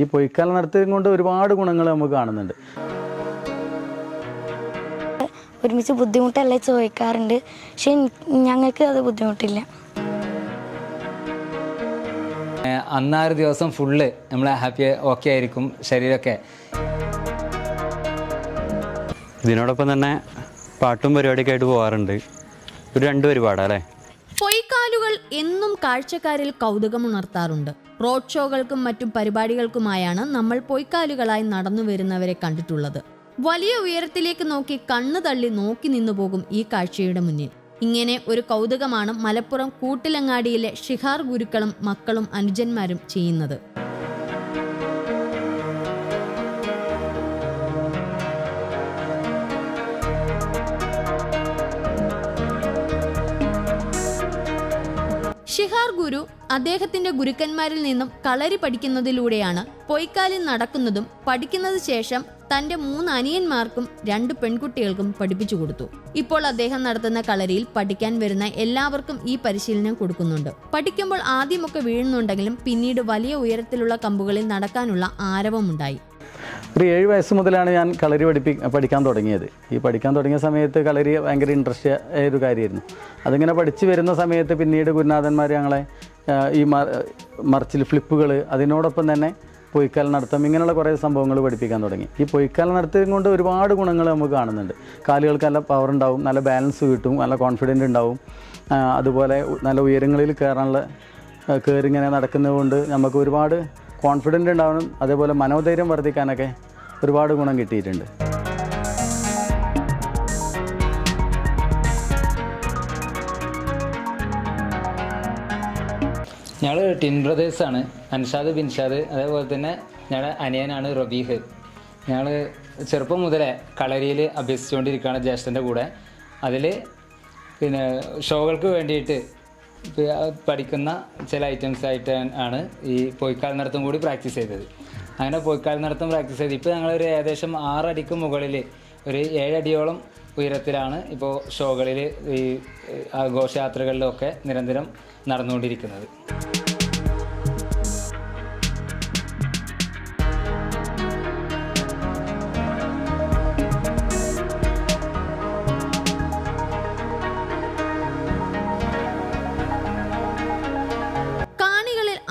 ഈ പൊയ്ക്കാല നടത്തിയും കൊണ്ട് ഒരുപാട് ഗുണങ്ങൾ നമുക്ക് കാണുന്നുണ്ട്. ഒരുമിച്ച് ബുദ്ധിമുട്ടല്ലേ ചോദിക്കാറുണ്ട്. പക്ഷെ ഞങ്ങൾക്ക് അത് ബുദ്ധിമുട്ടില്ല. ഏഹ് അന്ന് ആ ഒരു ദിവസം ഫുള്ള് നമ്മൾ ഹാപ്പി ഓക്കെ ആയിരിക്കും ശരീരമൊക്കെ. ഇതിനോടൊപ്പം തന്നെ പാട്ടും പരിപാടിയൊക്കെ ആയിട്ട് പോകാറുണ്ട് ഒരു രണ്ട് പരിപാടാ അല്ലേ? പൊയ്ക്കാലുകൾ എന്നും കാഴ്ചക്കാരിൽ കൗതുകമുണർത്താറുണ്ട്. റോഡ് ഷോകൾക്കും മറ്റും പരിപാടികൾക്കുമായാണ് നമ്മൾ പൊയ്ക്കാലുകളായി നടന്നു വരുന്നവരെ കണ്ടിട്ടുള്ളത്. വലിയ ഉയരത്തിലേക്ക് നോക്കി കണ്ണു തള്ളി നോക്കി നിന്നു പോകും ഈ കാഴ്ചയുടെ മുന്നിൽ. ഇങ്ങനെ ഒരു കൗതുകമാണ് മലപ്പുറം കൂട്ടിലങ്ങാടിയിലെ ഷിഹാർ ഗുരുക്കളും മക്കളും അനുജന്മാരും ചെയ്യുന്നത്. ഷിഹാർ ഗുരു അദ്ദേഹത്തിന്റെ ഗുരുക്കന്മാരിൽ നിന്നും കളരി പഠിക്കുന്നതിലൂടെയാണ് പൊയ്ക്കാലിൽ നടക്കുന്നതും പഠിക്കുന്നത് ശേഷം തന്റെ മൂന്ന് അനിയന്മാർക്കും രണ്ട് പെൺകുട്ടികൾക്കും പഠിപ്പിച്ചു കൊടുത്തു. ഇപ്പോൾ അദ്ദേഹം നടത്തുന്ന കളരിയിൽ പഠിക്കാൻ വരുന്ന എല്ലാവർക്കും ഈ പരിശീലനം കൊടുക്കുന്നുണ്ട്. പഠിക്കുമ്പോൾ ആദ്യമൊക്കെ വീഴുന്നുണ്ടെങ്കിലും പിന്നീട് വലിയ ഉയരത്തിലുള്ള കമ്പുകളിൽ നടക്കാനുള്ള ആരവമുണ്ടായി. ഒരു ഏഴ് വയസ്സ് മുതലാണ് ഞാൻ കളരി പഠിപ്പി പഠിക്കാൻ തുടങ്ങിയത്. ഈ പഠിക്കാൻ തുടങ്ങിയ സമയത്ത് കളരി ഭയങ്കര ഇൻട്രസ്റ്റ് ആയ ഒരു കാര്യമായിരുന്നു അതിങ്ങനെ പഠിച്ച് വരുന്ന സമയത്ത് പിന്നീട് ഗുരുനാഥന്മാർ ഞങ്ങളെ ഈ മറിച്ചിൽ ഫ്ലിപ്പുകൾ അതിനോടൊപ്പം തന്നെ പൊയ്ക്കാൽ നടത്തം ഇങ്ങനെയുള്ള കുറേ സംഭവങ്ങൾ പഠിപ്പിക്കാൻ തുടങ്ങി. ഈ പൊയ്ക്കാൽ നടത്തം കൊണ്ട് ഒരുപാട് ഗുണങ്ങൾ നമുക്ക് കാണുന്നുണ്ട്. കാലുകൾക്ക് നല്ല പവർ ഉണ്ടാവും നല്ല ബാലൻസ് കിട്ടും നല്ല കോൺഫിഡന്റ് ഉണ്ടാവും. അതുപോലെ നല്ല ഉയരങ്ങളിൽ കയറാനുള്ള നടക്കുന്നത് കൊണ്ട് നമുക്ക് ഒരുപാട് കോൺഫിഡന്റ് ഉണ്ടാവണം. അതേപോലെ മനോധൈര്യം വർദ്ധിക്കാനൊക്കെ ഒരുപാട് ഗുണം കിട്ടിയിട്ടുണ്ട്. ഞങ്ങൾ ടിൻ ബ്രദേഴ്സാണ് അൻഷാദ് ബിൻഷാദ് അതേപോലെ തന്നെ ഞങ്ങളുടെ അനിയനാണ് റബീഹ്. ഞങ്ങൾ ചെറുപ്പം മുതലേ കളരിയിൽ അഭ്യസിച്ചുകൊണ്ടിരിക്കുകയാണ് ജ്യേഷ്ഠന്റെ കൂടെ. അതിൽ പിന്നെ ഷോകൾക്ക് വേണ്ടിയിട്ട് പഠിക്കുന്ന ചില ഐറ്റംസ് ആയിട്ട് ആണ് ഈ പൊയ്ക്കാൽ നടത്തും കൂടി പ്രാക്ടീസ് ചെയ്തത്. അങ്ങനെ പൊയ്ക്കാൽ നടത്തം പ്രാക്ടീസ് ചെയ്ത്. ഇപ്പോൾ ഞങ്ങളൊരു ഏകദേശം ആറടിക്ക് മുകളിൽ ഒരു ഏഴടിയോളം ഉയരത്തിലാണ് ഇപ്പോൾ ഷോകളിൽ ഈ ആഘോഷയാത്രകളിലൊക്കെ നിരന്തരം നടന്നുകൊണ്ടിരിക്കുന്നത്.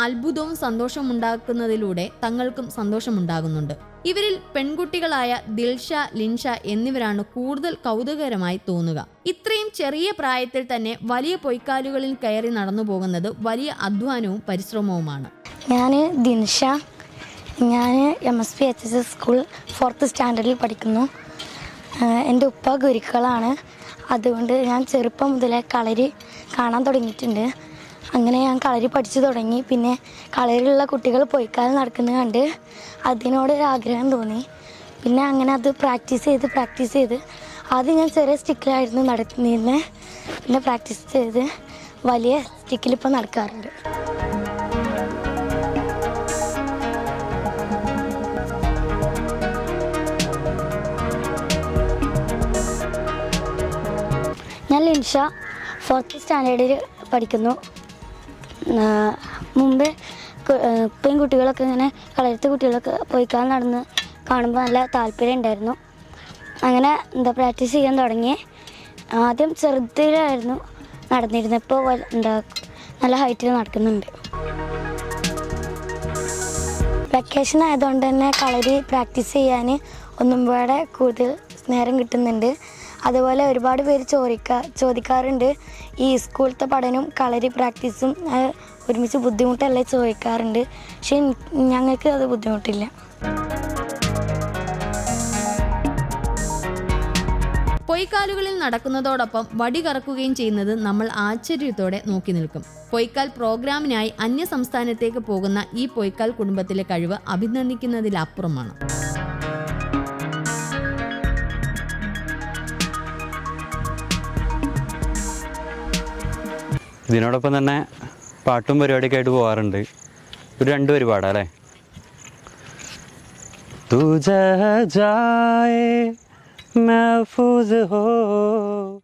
അത്ഭുതവും സന്തോഷമുണ്ടാക്കുന്നതിലൂടെ തങ്ങൾക്കും സന്തോഷമുണ്ടാകുന്നുണ്ട്. ഇവരിൽ പെൺകുട്ടികളായ ദിൽഷ ലിൻഷ എന്നിവരാണ് കൂടുതൽ കൗതുകകരമായി തോന്നുക. ഇത്രയും ചെറിയ പ്രായത്തിൽ തന്നെ വലിയ പൊയ്ക്കാലുകളിൽ കയറി നടന്നു പോകുന്നത് വലിയ അധ്വാനവും പരിശ്രമവുമാണ്. ഞാൻ ദിൻഷ. ഞാൻ M S P H S S school fourth സ്റ്റാൻഡേർഡിൽ പഠിക്കുന്നു. എന്റെ ഉപ്പ ഗുരുക്കളാണ്. അതുകൊണ്ട് ഞാൻ ചെറുപ്പം മുതലേ കളരി കാണാൻ തുടങ്ങിയിട്ടുണ്ട്. അങ്ങനെ ഞാൻ കളരി പഠിച്ചു തുടങ്ങി. പിന്നെ കളരിയിലുള്ള കുട്ടികൾ പൊയ്ക്കാൽ നടക്കുന്നത് കണ്ട് അതിനോടൊരു ആഗ്രഹം തോന്നി. പിന്നെ അങ്ങനെ അത് പ്രാക്ടീസ് ചെയ്ത് പ്രാക്ടീസ് ചെയ്ത്. ആദ്യം ഞാൻ ചെറിയ സ്റ്റിക്കിലായിരുന്നു നടന്നിരുന്നത് പിന്നെ പ്രാക്ടീസ് ചെയ്ത് വലിയ സ്റ്റിക്കിൽ സ്റ്റിക്കിലിപ്പോൾ നടക്കാറുണ്ട്. ഞാൻ ലിൻഷ ഫോർത്ത് സ്റ്റാൻഡേർഡിൽ പഠിക്കുന്നു. മുമ്പ് ഇപ്പം കുട്ടികളൊക്കെ ഇങ്ങനെ കളരത്തെ കുട്ടികളൊക്കെ പോയിക്കാൻ നടന്ന് കാണുമ്പോൾ നല്ല താല്പര്യം ഉണ്ടായിരുന്നു. അങ്ങനെ എന്താ പ്രാക്ടീസ് ചെയ്യാൻ തുടങ്ങി. ആദ്യം ചെറുതിലായിരുന്നു നടന്നിരുന്നത്. ഇപ്പോൾ എന്താ നല്ല ഹൈറ്റിൽ നടക്കുന്നുണ്ട്. വെക്കേഷൻ ആയതുകൊണ്ട് തന്നെ കളരി പ്രാക്ടീസ് ചെയ്യാൻ ഒന്നും കൂടെ കൂടുതൽ നേരം കിട്ടുന്നുണ്ട്. അതുപോലെ ഒരുപാട് പേര് ചോദിക്കാ ചോദിക്കാറുണ്ട്. ഈ സ്കൂളത്തെ പഠനവും കളരി പ്രാക്ടീസും ഒരുമിച്ച് ബുദ്ധിമുട്ടല്ലേ ചോദിക്കാറുണ്ട്. പക്ഷെ ഞങ്ങൾക്ക് അത് ബുദ്ധിമുട്ടില്ല. പൊയ്ക്കാലുകളിൽ നടക്കുന്നതോടൊപ്പം വടി കറക്കുകയും ചെയ്യുന്നത് നമ്മൾ ആശ്ചര്യത്തോടെ നോക്കി നിൽക്കും. പൊയ്ക്കാൽ പ്രോഗ്രാമിനായി അന്യ സംസ്ഥാനത്തേക്ക് പോകുന്ന ഈ പൊയ്ക്കാൽ കുടുംബത്തിലെ കഴിവ് അഭിനന്ദിക്കുന്നതിലപ്പുറമാണ്. ഇതിനോടൊപ്പം തന്നെ പാട്ടും പരിപാടിയൊക്കെ ആയിട്ട് പോകാറുണ്ട് ഒരു രണ്ട് പരിപാടാ അല്ലേ തുജ ജായേ महफूज हो